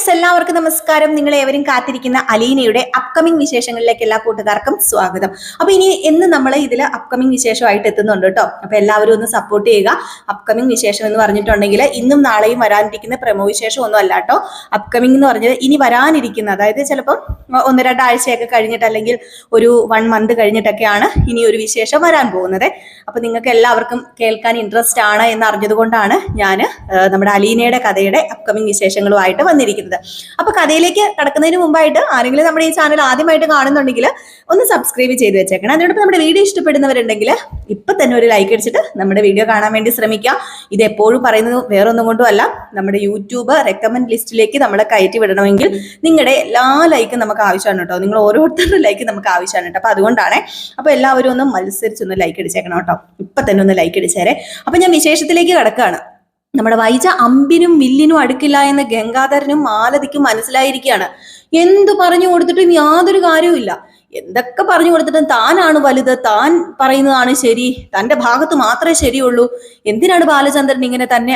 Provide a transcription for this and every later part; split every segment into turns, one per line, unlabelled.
Friends എല്ലാവർക്കും നമസ്കാരം. നിങ്ങൾ ഏവരും കാത്തിരിക്കുന്ന അലീനയുടെ അപ്കമിംഗ് വിശേഷങ്ങളിലേക്ക് എല്ലാ കൂട്ടുകാർക്കും സ്വാഗതം. അപ്പൊ ഇനി എന്ന് നമ്മൾ ഇതിൽ അപ്കമിംഗ് വിശേഷമായിട്ട് എത്തുന്നുണ്ട് കേട്ടോ. അപ്പൊ എല്ലാവരും ഒന്ന് സപ്പോർട്ട് ചെയ്യുക. അപ്കമിംഗ് വിശേഷം എന്ന് പറഞ്ഞിട്ടുണ്ടെങ്കിൽ ഇന്നും നാളെയും വരാനിരിക്കുന്ന പ്രമോ വിശേഷം ഒന്നും അല്ല കേട്ടോ. അപ്കമിംഗ് എന്ന് പറഞ്ഞത് ഇനി വരാനിരിക്കുന്ന അതായത് ചിലപ്പം ഒന്ന് രണ്ടാഴ്ചയൊക്കെ കഴിഞ്ഞിട്ട് അല്ലെങ്കിൽ ഒരു വൺ മന്ത് കഴിഞ്ഞിട്ടൊക്കെയാണ് ഇനി ഒരു വിശേഷം വരാൻ പോകുന്നത്. അപ്പൊ നിങ്ങൾക്ക് എല്ലാവർക്കും കേൾക്കാൻ ഇൻട്രസ്റ്റ് ആണ് എന്ന് അറിഞ്ഞതുകൊണ്ടാണ് ഞാൻ നമ്മുടെ അലീനയുടെ കഥയുടെ അപ്കമിംഗ് വിശേഷങ്ങളുമായിട്ട് വന്നിരിക്കുന്നത്. അപ്പൊ കഥയിലേക്ക് കടക്കുന്നതിന് മുമ്പായിട്ട് ആരെങ്കിലും നമ്മുടെ ഈ ചാനൽ ആദ്യമായിട്ട് കാണുന്നുണ്ടെങ്കിൽ ഒന്ന് സബ്സ്ക്രൈബ് ചെയ്ത് വെച്ചേക്കണം. അതിനോടൊപ്പം നമ്മുടെ വീഡിയോ ഇഷ്ടപ്പെടുന്നവരുണ്ടെങ്കിൽ ഇപ്പൊ തന്നെ ഒരു ലൈക്ക് അടിച്ചിട്ട് നമ്മുടെ വീഡിയോ കാണാൻ വേണ്ടി ശ്രമിക്കുക. ഇത് എപ്പോഴും പറയുന്നത് വേറൊന്നും കൊണ്ടുമല്ല നമ്മുടെ യൂട്യൂബ് റെക്കമെൻഡ് ലിസ്റ്റിലേക്ക് നമ്മളെ കയറ്റി വിടണമെങ്കിൽ നിങ്ങളുടെ എല്ലാ ലൈക്കും നമുക്ക് ആവശ്യമാണ് കേട്ടോ. നിങ്ങൾ ഓരോരുത്തരുടെ ലൈക്ക് നമുക്ക് ആവശ്യമാണ് കേട്ടോ. അപ്പൊ അതുകൊണ്ടാണ് അപ്പൊ എല്ലാവരും ഒന്ന് മത്സരിച്ചൊന്ന് ലൈക്ക് അടിച്ചേക്കണം കേട്ടോ. ഇപ്പൊ തന്നെ ഒന്ന് ലൈക്ക് അടിച്ചേരെ. അപ്പൊ ഞാൻ വിശേഷത്തിലേക്ക് കടക്കുകയാണ് നമ്മുടെ വൈജ അമ്പിനും വില്ലിനും അടുക്കില്ല എന്ന് ഗംഗാധരനും മാലതിക്കും മനസ്സിലായിരിക്കുകയാണ്. എന്തു പറഞ്ഞു കൊടുത്തിട്ടും യാതൊരു കാര്യവുമില്ല എന്തൊക്കെ പറഞ്ഞു കൊടുത്തിട്ടും താനാണ് വലുത് താൻ പറയുന്നതാണ് ശരി തന്റെ ഭാഗത്ത് മാത്രമേ ശരിയുള്ളൂ. എന്തിനാണ് ബാലചന്ദ്രൻ ഇങ്ങനെ തന്നെ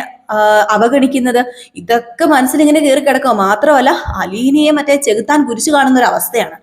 അവഗണിക്കുന്നത്? ഇതൊക്കെ മനസ്സിലിങ്ങനെ കയറി കിടക്കുക മാത്രമല്ല അലീനയെ മറ്റേ ചെകുത്താൻ കുരിച്ചു കാണുന്ന ഒരു അവസ്ഥയാണ്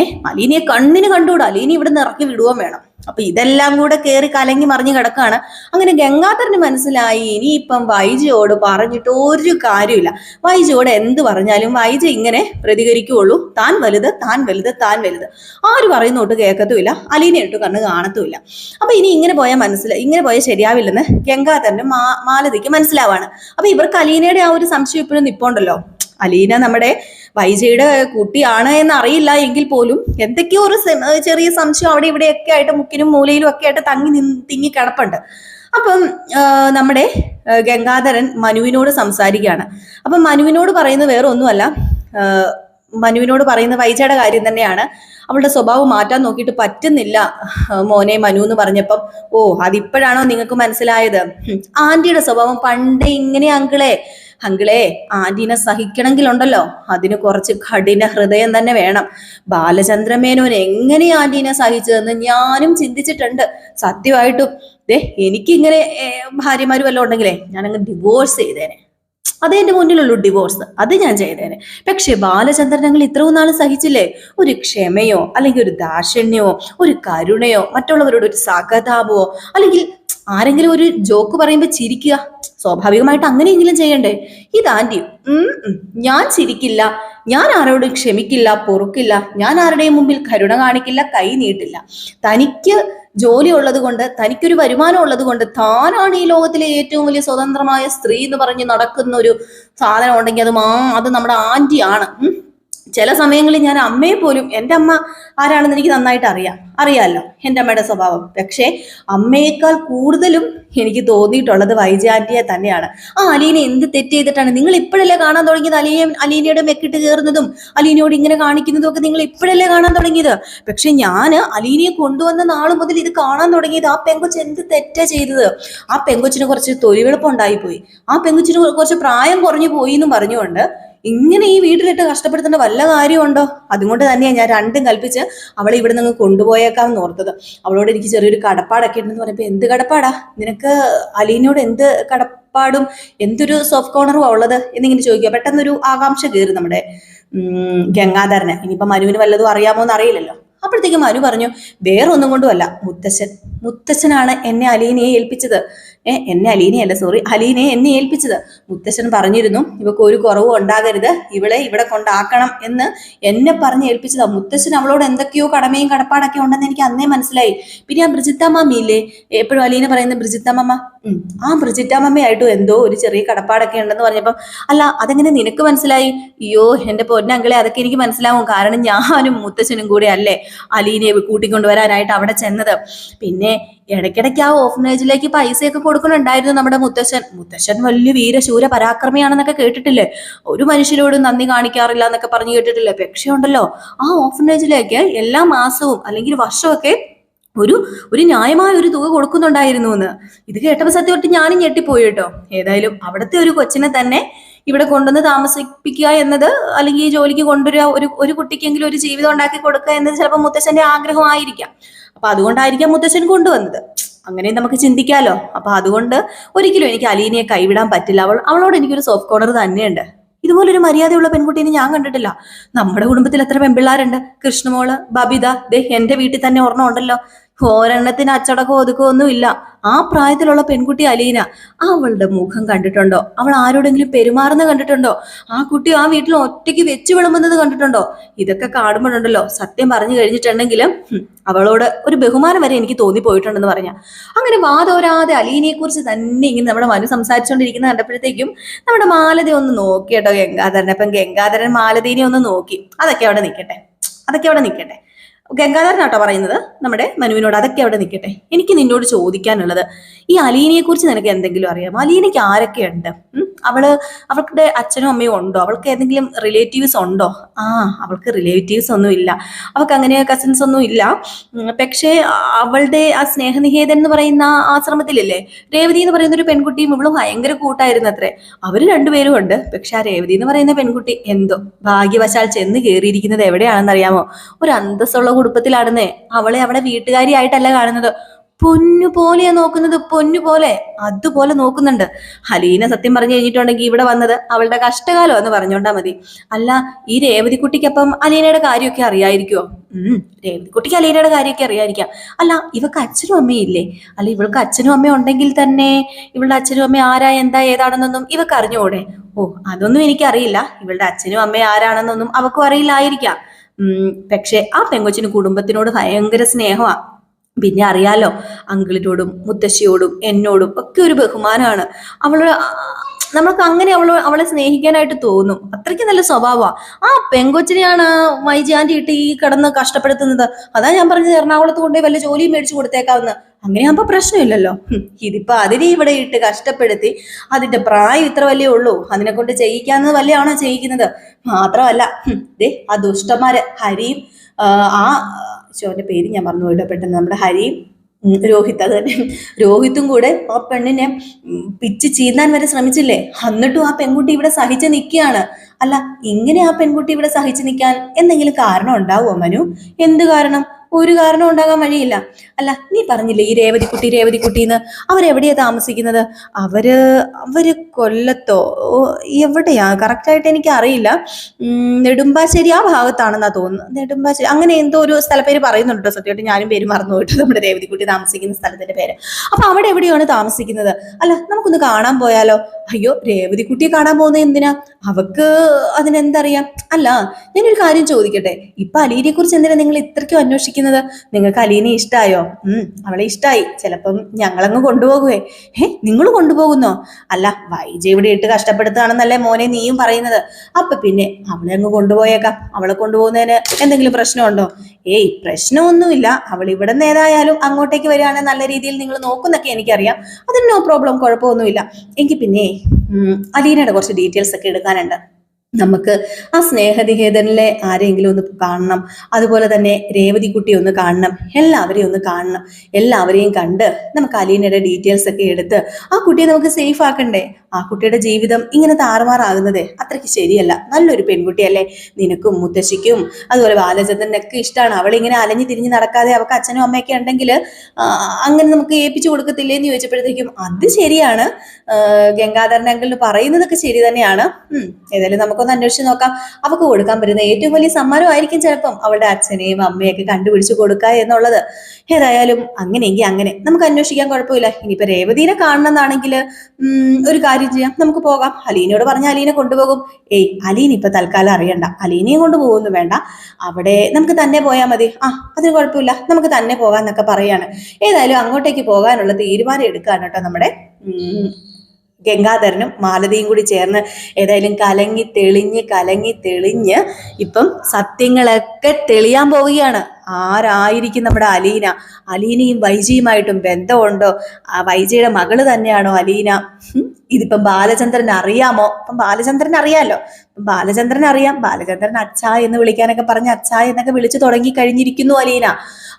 ഏഹ് അലീനയെ കണ്ണിന് കണ്ടുകൂടാ. അലീനി ഇവിടെ നിന്ന് ഇറക്കി വിടുകയും വേണം. അപ്പൊ ഇതെല്ലാം കൂടെ കയറി കലങ്ങി മറിഞ്ഞു കിടക്കാണ് അങ്ങനെ ഗംഗാധരന് മനസ്സിലായി ഇനിയിപ്പം വൈജയോട് പറഞ്ഞിട്ട് ഒരു കാര്യമില്ല വൈജയോട് എന്ത് പറഞ്ഞാലും വൈജ ഇങ്ങനെ പ്രതികരിക്കുകയുള്ളൂ. താൻ വലുത് താൻ വലുത് താൻ വലുത്. ആര് പറയുന്നോട്ട് കേൾക്കത്തുമില്ല. അലീനെ ഇട്ട് കണ്ണ് കാണത്തുമില്ല. അപ്പൊ ഇനി ഇങ്ങനെ പോയാൽ മനസ്സിലായി ഇങ്ങനെ പോയാൽ ശരിയാവില്ലെന്ന് ഗംഗാധരന് മാ മാലതിക്ക് മനസ്സിലാവാണ്. അപ്പൊ ഇവർക്ക് അലീനയുടെ ആ ഒരു സംശയം ഇപ്പോഴും നിപ്പോണ്ടല്ലോ. അലീന നമ്മുടെ വൈജയുടെ കുട്ടിയാണ് എന്ന് അറിയില്ല എങ്കിൽ പോലും എന്തൊക്കെയോ ഒരു ചെറിയ സംശയം അവിടെ ഇവിടെയൊക്കെ ആയിട്ട് മുക്കിനും മൂലയിലും ഒക്കെ ആയിട്ട് തങ്ങി നിന്ന് തിങ്ങി കിടപ്പുണ്ട്. അപ്പം നമ്മുടെ ഗംഗാധരൻ മനുവിനോട് സംസാരിക്കുകയാണ്. അപ്പം മനുവിനോട് പറയുന്നത് വേറെ ഒന്നുമല്ല മനുവിനോട് പറയുന്ന വൈജയുടെ കാര്യം തന്നെയാണ്. അവളുടെ സ്വഭാവം മാറ്റാൻ നോക്കിയിട്ട് പറ്റുന്നില്ല മോനെ മനു എന്ന് പറഞ്ഞപ്പം. ഓ അതിപ്പോഴാണോ നിങ്ങൾക്ക് മനസ്സിലായത്? ആന്റിയുടെ സ്വഭാവം പണ്ടേ ഇങ്ങനെ അങ്കിളെ. അങ്കിളെ ആന്റീനെ സഹിക്കണമെങ്കിലുണ്ടല്ലോ. അതിന് കുറച്ച് കഠിന ഹൃദയം തന്നെ വേണം. ബാലചന്ദ്രമേനോൻ എങ്ങനെ ആന്റീനെ സഹിച്ചതെന്ന് ഞാനും ചിന്തിച്ചിട്ടുണ്ട്. സത്യമായിട്ടും ദേ എനിക്കിങ്ങനെ ഭാര്യമാരും വല്ലതും ഉണ്ടെങ്കിലേ ഞാനങ്ങ് ഡിവോഴ്സ് ചെയ്തേനെ. അതേ എന്റെ മുന്നിലുള്ളൂ ഡിവോഴ്സ് അത് ഞാൻ ചെയ്തേനെ. പക്ഷെ ബാലചന്ദ്രൻ ഞങ്ങൾ ഇത്രയും നാൾ സഹിച്ചില്ലേ? ഒരു ക്ഷമയോ അല്ലെങ്കിൽ ഒരു ദാക്ഷിണ്യമോ ഒരു കരുണയോ മറ്റുള്ളവരോട് ഒരു സഹതാപമോ അല്ലെങ്കിൽ ആരെങ്കിലും ഒരു ജോക്ക് പറയുമ്പോൾ ചിരിക്കുക. സ്വാഭാവികമായിട്ട് അങ്ങനെയെങ്കിലും ചെയ്യണ്ടേ? ഇത് ആന്റി ഞാൻ ചിരിക്കില്ല. ഞാൻ ആരോടും ക്ഷമിക്കില്ല പൊറുക്കില്ല. ഞാൻ ആരുടെയും മുമ്പിൽ കരുണ കാണിക്കില്ല കൈ നീട്ടില്ല. തനിക്ക് ജോലി ഉള്ളത് കൊണ്ട് തനിക്കൊരു വരുമാനം ഉള്ളത് കൊണ്ട് താനാണ് ഈ ലോകത്തിലെ ഏറ്റവും വലിയ സ്വതന്ത്രമായ സ്ത്രീ എന്ന് പറഞ്ഞ് നടക്കുന്ന ഒരു സാധനം ഉണ്ടെങ്കിൽ അത് മാ അത് നമ്മുടെ ആന്റിയാണ്. ചില സമയങ്ങളിൽ ഞാൻ അമ്മയെ പോലും എന്റെ അമ്മ ആരാണെന്ന് എനിക്ക് നന്നായിട്ട് അറിയാം അറിയാമല്ലോ എന്റെ അമ്മയുടെ സ്വഭാവം. പക്ഷേ അമ്മയേക്കാൾ കൂടുതലും എനിക്ക് തോന്നിയിട്ടുള്ളത് വൈജാന്റിയെ തന്നെയാണ്. ആ അലീനെ എന്ത് തെറ്റ് ചെയ്തിട്ടാണ്? നിങ്ങൾ ഇപ്പോഴല്ലേ കാണാൻ തുടങ്ങിയത് അലീനെ അലീനയുടെ മെക്കിട്ട് കയറുന്നതും അലീനയോട് ഇങ്ങനെ കാണിക്കുന്നതും ഒക്കെ നിങ്ങൾ ഇപ്പോഴല്ലേ കാണാൻ തുടങ്ങിയത്? പക്ഷെ ഞാൻ അലീനയെ കൊണ്ടുവന്ന നാൾ മുതൽ ഇത് കാണാൻ തുടങ്ങിയത് ആ പെങ്കൊച്ച് എന്ത് തെറ്റാ ചെയ്തത്? ആ പെങ്കൊച്ചിന് കുറച്ച് തൊലിവെളുപ്പം ഉണ്ടായിപ്പോയി ആ പെങ്കൊച്ചിന് കുറച്ച് പ്രായം കുറഞ്ഞു പോയി എന്നും പറഞ്ഞുകൊണ്ട് ഇങ്ങനെ ഈ വീട്ടിലിട്ട് കഷ്ടപ്പെടുത്തേണ്ട വല്ല കാര്യമുണ്ടോ? അതുകൊണ്ട് തന്നെയാണ് ഞാൻ രണ്ടും കൽപ്പിച്ച് അവളെ ഇവിടെ നിന്ന് കൊണ്ടുപോയേക്കാം എന്ന് ഓർത്തത്. അവളോട് എനിക്ക് ചെറിയൊരു കടപ്പാടൊക്കെ ഉണ്ടെന്ന് പറയുമ്പോൾ എന്ത് കടപ്പാടാ? നിനക്ക് അലീനയോട് എന്ത് കടപ്പാടും? എന്തൊരു സോഫ്റ്റ് കോർണറും ഉള്ളത് എന്നിങ്ങനെ ചോദിക്കുക പെട്ടെന്നൊരു ആകാംക്ഷ കയറി നമ്മുടെ ഗംഗാധരനെ ഗംഗാധരന്. ഇനിയിപ്പം മനുവിന് വല്ലതും അറിയാമോ എന്ന് അറിയില്ലല്ലോ. അപ്പോഴത്തേക്കും മനു പറഞ്ഞു വേറെ ഒന്നും കൊണ്ടുമല്ല മുത്തശ്ശൻ മുത്തശ്ശനാണ് എന്നെ അലീനയെ ഏൽപ്പിച്ചത്. ഏ എന്നെ അലീനയല്ല സോറി അലീനയെ എന്നെ ഏൽപ്പിച്ചത്. മുത്തശ്ശൻ പറഞ്ഞിരുന്നു ഇവക്ക് ഒരു കുറവും ഉണ്ടാകരുത്. ഇവളെ ഇവിടെ കൊണ്ടാക്കണം എന്ന് എന്നെ പറഞ്ഞ് ഏൽപ്പിച്ചതാ. മുത്തശ്ശൻ അവളോട് എന്തൊക്കെയോ കടമയും കടപ്പാടൊക്കെ ഉണ്ടെന്ന് എനിക്ക് അന്നേ മനസ്സിലായി. പിന്നെ ആ ബ്രിജിത്താമ്മയില്ലേ എപ്പോഴും അലീന പറയുന്ന ബ്രിജിത്താമ്മ ആ ബ്രിജിത്താമ്മയായിട്ടും എന്തോ ഒരു ചെറിയ കടപ്പാടൊക്കെ ഉണ്ടെന്ന് പറഞ്ഞപ്പം അല്ല അതെങ്ങനെ നിനക്ക് മനസ്സിലായി? അയ്യോ എന്റെ പൊന്നങ്കിളെ അതൊക്കെ എനിക്ക് മനസ്സിലാവും. കാരണം ഞാനും മുത്തച്ഛനും കൂടെ അല്ലേ? അലീനയെ കൂട്ടിക്കൊണ്ടുവരാനായിട്ട് അവിടെ ചെന്നത്. പിന്നെ ഇടയ്ക്കിടയ്ക്ക് ആ ഓഫനേജിലേക്ക് പൈസയൊക്കെ കൊടുക്കുന്നുണ്ടായിരുന്നു നമ്മുടെ മുത്തശ്ശൻ. മുത്തശ്ശൻ വലിയ വീരശൂര പരാക്രമിയാണെന്നൊക്കെ കേട്ടിട്ടില്ലേ? ഒരു മനുഷ്യരോടും നന്ദി കാണിക്കാറില്ല എന്നൊക്കെ പറഞ്ഞു കേട്ടിട്ടില്ലേ? പക്ഷേ ഉണ്ടല്ലോ ആ ഓഫനേജിലേക്ക് എല്ലാ മാസവും അല്ലെങ്കിൽ വർഷമൊക്കെ ഒരു ഒരു ന്യായമായ ഒരു തുക കൊടുക്കുന്നുണ്ടായിരുന്നു എന്ന് ഇത് കേട്ടപ്പോൾ സത്യമായിട്ട് ഞാനും ഞെട്ടിപ്പോയി കേട്ടോ. ഏതായാലും അവിടുത്തെ ഒരു കൊച്ചിനെ തന്നെ ഇവിടെ കൊണ്ടുവന്ന് താമസിപ്പിക്കുക എന്നത് അല്ലെങ്കിൽ ഈ ജോലിക്ക് കൊണ്ടുവരിക ഒരു ഒരു കുട്ടിക്കെങ്കിലും ഒരു ജീവിതം ഉണ്ടാക്കി കൊടുക്കുക എന്നത് ചിലപ്പോൾ മുത്തശ്ശന്റെ ആഗ്രഹമായിരിക്കാം. അപ്പൊ അതുകൊണ്ടായിരിക്കാം മുത്തശ്ശൻ കൊണ്ടുവന്നത്. അങ്ങനെ നമുക്ക് ചിന്തിക്കാലോ. അപ്പൊ അതുകൊണ്ട് ഒരിക്കലും എനിക്ക് അലീനയെ കൈവിടാൻ പറ്റില്ല. അവൾ അവളോട് എനിക്കൊരു സോഫ്റ്റ് കോർണർ തന്നെയുണ്ട്. ഇതുപോലൊരു മര്യാദയുള്ള പെൺകുട്ടീനെ ഞാൻ കണ്ടിട്ടില്ല. നമ്മുടെ കുടുംബത്തിൽ എത്ര പെൺപിള്ളാരുണ്ട്? കൃഷ്ണമോൾ ബബിത ദേ എന്റെ വീട്ടിൽ തന്നെ ഓർമ്മ ഉണ്ടല്ലോ. ഒരെണ്ണത്തിന് അച്ചടക്കമോ ഒതുക്കോ ഒന്നുമില്ല ആ പ്രായത്തിലുള്ള പെൺകുട്ടി അലീന അവളുടെ മുഖം കണ്ടിട്ടുണ്ടോ? അവൾ ആരോടെങ്കിലും പെരുമാറുന്ന കണ്ടിട്ടുണ്ടോ? ആ കുട്ടി ആ വീട്ടിൽ ഒറ്റയ്ക്ക് വെച്ച് വിളമ്പുന്നത് കണ്ടിട്ടുണ്ടോ? ഇതൊക്കെ കാണുമ്പോഴുണ്ടല്ലോ. സത്യം പറഞ്ഞു കഴിഞ്ഞിട്ടുണ്ടെങ്കിലും അവളോട് ഒരു ബഹുമാനം വരെ എനിക്ക് തോന്നിപ്പോയിട്ടുണ്ടെന്ന് പറഞ്ഞ. അങ്ങനെ വാദോരാതെ അലീനയെ കുറിച്ച് തന്നെ ഇങ്ങനെ നമ്മുടെ മനു സംസാരിച്ചുകൊണ്ടിരിക്കുന്ന കണ്ടപ്പോഴത്തേക്കും നമ്മുടെ മാലതി ഒന്ന് നോക്കിയട്ടോ ഗംഗാധരൻ അപ്പം ഗംഗാധരൻ മാലതീനെ ഒന്ന് നോക്കി. അതൊക്കെ അവിടെ നിൽക്കട്ടെ. അതൊക്കെ അവിടെ നിൽക്കട്ടെ. ഗംഗാധരനാട്ടോ പറയുന്നത്? നമ്മുടെ മനുവിനോട് അതൊക്കെ അവിടെ നിൽക്കട്ടെ. എനിക്ക് നിന്നോട് ചോദിക്കാനുള്ളത് ഈ അലീനയെ കുറിച്ച് നിനക്ക് എന്തെങ്കിലും അറിയാമോ അലീനയ്ക്ക് ആരൊക്കെയുണ്ട്? അവൾ അവളുടെ അച്ഛനും അമ്മയും ഉണ്ടോ? അവൾക്ക് ഏതെങ്കിലും റിലേറ്റീവ്സ് ഉണ്ടോ? ആ അവൾക്ക് റിലേറ്റീവ്സ് ഒന്നും ഇല്ല. അവൾക്ക് അങ്ങനെ കസിൻസ് ഒന്നും ഇല്ല. പക്ഷേ അവളുടെ ആ സ്നേഹനിഹേതൻ എന്ന് പറയുന്ന ആശ്രമത്തിലല്ലേ? രേവതി എന്ന് പറയുന്ന ഒരു പെൺകുട്ടിയും ഇവളും ഭയങ്കര കൂട്ടായിരുന്നു അത്രേ. അവർ രണ്ടുപേരും ഉണ്ട്. പക്ഷെ ആ രേവതി എന്ന് പറയുന്ന പെൺകുട്ടി എന്തോ? ഭാഗ്യവശാൽ ചെന്ന് കയറിയിരിക്കുന്നത് എവിടെയാണെന്ന് അറിയാമോ ഒരു അന്തസ്സുള്ള കുടുംബത്തിലാണെന്നേ. അവളെ അവളെ വീട്ടുകാരിയായിട്ടല്ല കാണുന്നത്. പൊന്നു പോലെയാ നോക്കുന്നത് പൊന്നു പോലെ. അതുപോലെ നോക്കുന്നുണ്ട്. ഹലീന സത്യം പറഞ്ഞു കഴിഞ്ഞിട്ടുണ്ടെങ്കിൽ ഇവിടെ വന്നത് അവളുടെ കഷ്ടകാലം എന്ന് പറഞ്ഞോണ്ടാ മതി. അല്ല ഈ രേവതിക്കുട്ടിക്കപ്പം അലീനയുടെ കാര്യമൊക്കെ അറിയായിരിക്കുമോ ഉം രേവതിക്കുട്ടിക്ക് അലീനയുടെ കാര്യമൊക്കെ അറിയായിരിക്കാം. അല്ല ഇവക്ക് അച്ഛനും അമ്മയും ഇല്ലേ? അല്ല ഇവൾക്ക് അച്ഛനും അമ്മയും ഉണ്ടെങ്കിൽ തന്നെ ഇവളുടെ അച്ഛനും അമ്മയും ആരാ എന്താ ഏതാണെന്നൊന്നും ഇവക്ക് അറിഞ്ഞുകൂടെ? ഓ അതൊന്നും എനിക്കറിയില്ല. ഇവളുടെ അച്ഛനും അമ്മയും ആരാണെന്നൊന്നും അവക്കും അറിയില്ലായിരിക്കാം. പക്ഷെ ആ പെങ്കൊച്ചിന് കുടുംബത്തിനോട് ഭയങ്കര സ്നേഹമാണ് പിന്നെ അറിയാലോ അങ്കിളിനോടും മുത്തശ്ശിയോടും എന്നോടും ഒക്കെ ഒരു ബഹുമാനമാണ്. അവൾ നമ്മൾക്ക് അങ്ങനെ അവൾ അവളെ സ്നേഹിക്കാനായിട്ട് തോന്നും. അത്രയ്ക്ക് നല്ല സ്വഭാവമാണ് ആ പെങ്കൊച്ചിനെയാണ് മൈജാന്റെ ഇട്ട് ഈ കിടന്ന് കഷ്ടപ്പെടുത്തുന്നത്. അതാ ഞാൻ പറഞ്ഞത് എറണാകുളത്ത് കൊണ്ടുപോയി വല്ല ജോലിയും മേടിച്ചു കൊടുത്തേക്കാവുന്ന. അങ്ങനെയാകുമ്പോ പ്രശ്നമില്ലല്ലോ. ഇതിപ്പോൾ അതിനെ ഇവിടെ ഇട്ട് കഷ്ടപ്പെടുത്തി അതിന്റെ പ്രായം ഇത്ര വലിയ ഉള്ളൂ. അതിനെ കൊണ്ട് ചെയ്യിക്കാന്നത് വലിയാണോ ചെയ്യിക്കുന്നത്? മാത്രമല്ല ദേ ആ ദുഷ്ടന്മാര് ഹരിയും ആ, ശോന്റെ പേര് ഞാൻ പറഞ്ഞു പോയിട്ട് പെട്ടെന്ന്. നമ്മുടെ ഹരിയും രോഹിത് അത് തന്നെ. രോഹിത്തും കൂടെ ആ പെണ്ണിനെ പിച്ച് ചീന്താൻ വരെ ശ്രമിച്ചില്ലേ? എന്നിട്ടും ആ പെൺകുട്ടി ഇവിടെ സഹിച്ച് നിൽക്കുകയാണ്. അല്ല ഇങ്ങനെ ആ പെൺകുട്ടി ഇവിടെ സഹിച്ച് നിൽക്കാൻ എന്തെങ്കിലും കാരണം ഉണ്ടാവുമോ മനു? എന്ത് കാരണം? ഒരു കാരണം ഉണ്ടാകാൻ വഴിയില്ല. അല്ല നീ പറഞ്ഞില്ലേ ഈ രേവതിക്കുട്ടി രേവതിക്കുട്ടി എന്ന്? അവരെവിടെയാ താമസിക്കുന്നത്? അവർ അവർ കൊല്ലത്തോ? എവിടെയാ? കറക്റ്റായിട്ട് എനിക്ക് അറിയില്ല. നെടുമ്പാശ്ശേരി ആ ഭാഗത്താണെന്നാ തോന്നുന്നത്. നെടുമ്പാശ്ശേരി അങ്ങനെ എന്തോ ഒരു സ്ഥലപ്പേര് പറയുന്നുണ്ടോ സത്യമായിട്ട്. ഞാനും പേര് മറന്നു പോയിട്ട് നമ്മുടെ രേവതിക്കുട്ടി താമസിക്കുന്ന സ്ഥലത്തിന്റെ പേര്. അപ്പൊ അവിടെ എവിടെയാണ് താമസിക്കുന്നത്? അല്ല നമുക്കൊന്ന് കാണാൻ പോയാലോ? അയ്യോ രേവതിക്കുട്ടിയെ കാണാൻ പോകുന്നത് എന്തിനാ? അവക്ക് അതിനെന്തറിയാം? അല്ല ഞാനൊരു കാര്യം ചോദിക്കട്ടെ? ഇപ്പൊ അലീനെ കുറിച്ച് എന്തിനാ നിങ്ങൾ ഇത്രയ്ക്കും അന്വേഷിക്കുന്നത് നിങ്ങൾക്ക് അലീനെ ഇഷ്ടായോ? ഉം അവളെ ഇഷ്ടായി. ചിലപ്പം ഞങ്ങളങ്ങ് കൊണ്ടുപോകുവേ. ഏ നിങ്ങൾ കൊണ്ടുപോകുന്നോ? അല്ല വൈജ ഇവിടെ ഇട്ട് കഷ്ടപ്പെടുത്തുകയാണെന്നല്ലേ മോനെ നീയും പറയുന്നത്. അപ്പൊ പിന്നെ അവളെ അങ്ങ് കൊണ്ടുപോയേക്കാം. അവളെ കൊണ്ടുപോകുന്നതിന് എന്തെങ്കിലും പ്രശ്നമുണ്ടോ? ഏയ് പ്രശ്നമൊന്നുമില്ല. അവൾ ഇവിടെ നിന്ന് ഏതായാലും അങ്ങോട്ടേക്ക് വരികയാണെങ്കിൽ നല്ല രീതിയിൽ നിങ്ങൾ നോക്കുന്നൊക്കെ എനിക്കറിയാം. അതിന് നോ പ്രോബ്ലം കുഴപ്പമൊന്നുമില്ല. എങ്കിൽ പിന്നെ അലീനയുടെ കുറച്ച് ഡീറ്റെയിൽസ് ഒക്കെ എടുക്കാനുണ്ട്. നമുക്ക് ആ സ്നേഹനികേതനിലെ ആരെങ്കിലും ഒന്ന് കാണണം. അതുപോലെ തന്നെ രേവതി ഒന്ന് കാണണം. എല്ലാവരെയും ഒന്ന് കാണണം. എല്ലാവരെയും കണ്ട് നമുക്ക് അലീനയുടെ ഡീറ്റെയിൽസ് ഒക്കെ എടുത്ത് ആ കുട്ടിയെ നമുക്ക് സേഫ് ആക്കണ്ടേ? ആ കുട്ടിയുടെ ജീവിതം ഇങ്ങനെ താറുമാറാകുന്നത് അത്രയ്ക്ക് ശരിയല്ല. നല്ലൊരു പെൺകുട്ടിയല്ലേ? നിനക്കും മുത്തശ്ശിക്കും അതുപോലെ ബാലചന്ദ്രനൊക്കെ ഇഷ്ടമാണ് അവളിങ്ങനെ അലഞ്ഞു തിരിഞ്ഞ് നടക്കാതെ അവൾക്ക് അച്ഛനും അമ്മയൊക്കെ ഉണ്ടെങ്കിൽ അങ്ങനെ നമുക്ക് ഏൽപ്പിച്ചു കൊടുക്കത്തില്ലേന്ന് ചോദിച്ചപ്പോഴത്തേക്കും അത് ശരിയാണ്. ഗംഗാധരൻ അങ്കിളിന് പറയുന്നതൊക്കെ ശരി തന്നെയാണ്. ഏതായാലും നമുക്കൊന്ന് അന്വേഷിച്ച് നോക്കാം. അവൾക്ക് കൊടുക്കാൻ പറ്റുന്ന ഏറ്റവും വലിയ സമ്മാനമായിരിക്കും ചിലപ്പം അവളുടെ അച്ഛനെയും അമ്മയൊക്കെ കണ്ടുപിടിച്ച് കൊടുക്കുക എന്നുള്ളത്. ഏതായാലും അങ്ങനെയെങ്കിൽ അങ്ങനെ. നമുക്ക് അന്വേഷിക്കാൻ കുഴപ്പമില്ല. ഇനിയിപ്പോൾ രേവതീനെ കാണണമെന്നാണെങ്കിൽ ഒരു കാര്യം ചെയ്യാം. നമുക്ക് പോകാം. അലീനയോട് പറഞ്ഞ അലീനെ കൊണ്ടുപോകും. ഏയ് അലീന ഇപ്പൊ തൽക്കാലം അറിയണ്ട. അലീനയും കൊണ്ട് പോകുന്നു വേണ്ട. അവിടെ നമുക്ക് തന്നെ പോയാൽ മതി. ആ അതിന് കുഴപ്പമില്ല. നമുക്ക് തന്നെ പോകാം എന്നൊക്കെ പറയാണ്. ഏതായാലും അങ്ങോട്ടേക്ക് പോകാനുള്ള തീരുമാനം എടുക്കുകയാണ് കേട്ടോ നമ്മുടെ ഗംഗാധരനും മാലതിയും കൂടി ചേർന്ന് ഏതായാലും കലങ്ങി തെളിഞ്ഞ് കലങ്ങി തെളിഞ്ഞ് ഇപ്പം സത്യങ്ങളൊക്കെ തെളിയാൻ പോവുകയാണ്. ആരായിരിക്കും നമ്മുടെ അലീന? അലീനയും വൈജിയുമായിട്ടും ബന്ധമുണ്ടോ? ആ വൈജിയുടെ മകൾ തന്നെയാണോ അലീന? ഇതിപ്പം ബാലചന്ദ്രൻ അറിയാമോ? ഇപ്പം ബാലചന്ദ്രൻ അറിയാലോ? ഇപ്പം ബാലചന്ദ്രൻ അറിയാം. ബാലചന്ദ്രൻ അച്ഛാ എന്ന് വിളിക്കാനൊക്കെ പറഞ്ഞ് അച്ഛാ എന്നൊക്കെ വിളിച്ചു തുടങ്ങി കഴിഞ്ഞിരിക്കുന്നു അലീന.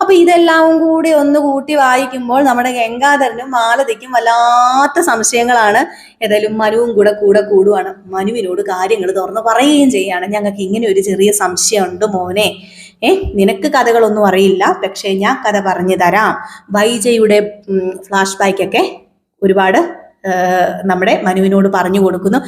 അപ്പൊ ഇതെല്ലാം കൂടി ഒന്ന് കൂട്ടി വായിക്കുമ്പോൾ നമ്മുടെ ഗംഗാധരനും മാലതിക്കും വല്ലാത്ത സംശയങ്ങളാണ്. ഏതായാലും മനുവും കൂടെ കൂടെ കൂടുവാണ്. മനുവിനോട് കാര്യങ്ങൾ തുറന്ന് പറയുകയും ചെയ്യാണ്. ഞങ്ങൾക്ക് ഇങ്ങനെ ഒരു ചെറിയ സംശയമുണ്ട് മോനെ. ഏ നിനക്ക് കഥകളൊന്നും അറിയില്ല പക്ഷേ ഞാൻ കഥ പറഞ്ഞു തരാം. വൈജയുടെ ഫ്ലാഷ് ബാക്കൊക്കെ ഒരുപാട് നമ്മുടെ മനുവിനോട് പറഞ്ഞു കൊടുക്കുന്നു.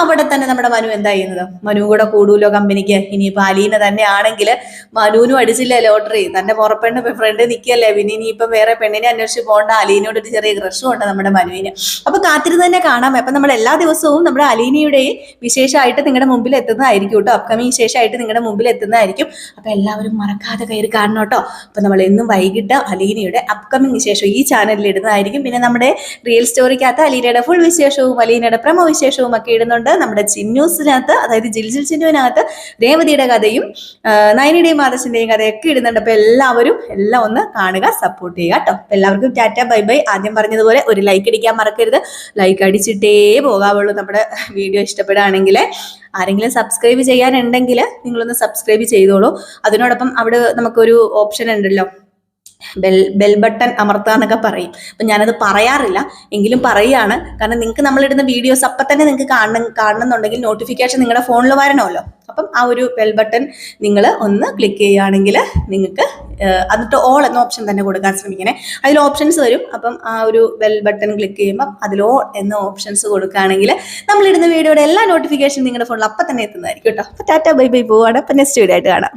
അവിടെ തന്നെ നമ്മുടെ മനു എന്താ ചെയ്യുന്നത്? മനു കൂടെ കൂടുമല്ലോ കമ്പനിക്ക്? ഇനിയിപ്പോൾ അലീന തന്നെ ആണെങ്കിൽ മനുവിനും അടിച്ചില്ല ലോട്ടറി? തന്റെ പുറപ്പെണ്ണ് ഫ്രണ്ട് നിൽക്കല്ലേ പിന്നെ ഇനിയിപ്പം വേറെ പെണ്ണിനെ അന്വേഷിച്ച് പോകേണ്ട. അലീനോട് ഒരു ചെറിയ ക്രഷും ഉണ്ട് നമ്മുടെ മനുവിന്. അപ്പോൾ കാത്തിരുന്ന് തന്നെ കാണാം. അപ്പൊ നമ്മൾ എല്ലാ ദിവസവും നമ്മുടെ അലീനയുടെ വിശേഷമായിട്ട് നിങ്ങളുടെ മുമ്പിൽ എത്തുന്നതായിരിക്കും കേട്ടോ. അപ്കമിങ് വിശേഷമായിട്ട് നിങ്ങളുടെ മുമ്പിൽ എത്തുന്നതായിരിക്കും. അപ്പൊ എല്ലാവരും മറക്കാതെ കയറി കാണണം കേട്ടോ. അപ്പൊ നമ്മൾ എന്നും വൈകിട്ട് അലീനയുടെ അപ്കമിങ് വിശേഷം ഈ ചാനലിൽ ഇടുന്നതായിരിക്കും. പിന്നെ നമ്മുടെ റിയൽ സ്റ്റോറിക്കകത്ത് അലീനയുടെ ഫുൾ വിശേഷവും അലീനയുടെ പ്രമോ വിശേഷവും ഒക്കെ ഇടുന്നുണ്ട്. നമ്മുടെ ചിന്നൂസിനകത്ത് അതായത് ജിൽജിൽ ചിന്നുവിനകത്ത് രേവതിയുടെ കഥയും നയനിയുടെയും മാതസിന്റെയും കഥയൊക്കെ ഇടുന്നുണ്ട്. അപ്പൊ എല്ലാവരും എല്ലാം ഒന്ന് കാണുക സപ്പോർട്ട് ചെയ്യുക കേട്ടോ. എല്ലാവർക്കും ടാറ്റ ബൈ ബൈ. ആദ്യം പറഞ്ഞതുപോലെ ഒരു ലൈക്ക് അടിക്കാൻ മറക്കരുത്. ലൈക്ക് അടിച്ചിട്ടേ പോകാവുള്ളൂ നമ്മുടെ വീഡിയോ ഇഷ്ടപ്പെടുകയാണെങ്കിൽ ആരെങ്കിലും സബ്സ്ക്രൈബ് ചെയ്യാനുണ്ടെങ്കിൽ നിങ്ങളൊന്ന് സബ്സ്ക്രൈബ് ചെയ്തോളൂ. അതിനോടൊപ്പം അവിടെ നമുക്കൊരു ഓപ്ഷൻ ഉണ്ടല്ലോ. ബെൽ ബെൽ ബട്ടൺ അമർത്തുക എന്നൊക്കെ പറയും. അപ്പം ഞാനത് പറയാറില്ല. എങ്കിലും പറയുകയാണ്. കാരണം നിങ്ങൾക്ക് നമ്മളിടുന്ന വീഡിയോസ് അപ്പം തന്നെ നിങ്ങൾക്ക് കാണണം കാണണമെന്നുണ്ടെങ്കിൽ നോട്ടിഫിക്കേഷൻ നിങ്ങളുടെ ഫോണിൽ വരണമല്ലോ. അപ്പം ആ ഒരു ബെൽ ബട്ടൺ നിങ്ങൾ ഒന്ന് ക്ലിക്ക് ചെയ്യുകയാണെങ്കിൽ നിങ്ങൾക്ക് അതിട്ട് ഓൾ എന്ന ഓപ്ഷൻ തന്നെ കൊടുക്കാൻ ശ്രമിക്കണേ. അതിൽ ഓപ്ഷൻസ് വരും. അപ്പം ആ ഒരു ബെൽ ബട്ടൺ ക്ലിക്ക് ചെയ്യുമ്പോൾ അതിൽ ഓൾ എന്ന ഓപ്ഷൻസ് കൊടുക്കുകയാണെങ്കിൽ നമ്മളിടുന്ന വീഡിയോയുടെ എല്ലാ നോട്ടിഫിക്കേഷൻ നിങ്ങളുടെ ഫോണിൽ അപ്പം തന്നെ എത്തുന്നതായിരിക്കും കേട്ടോ. അപ്പം ടാറ്റ ബൈ ബൈ പോവാണ്. അപ്പം നെക്സ്റ്റ് വീഡിയോ ആയിട്ട് കാണാം.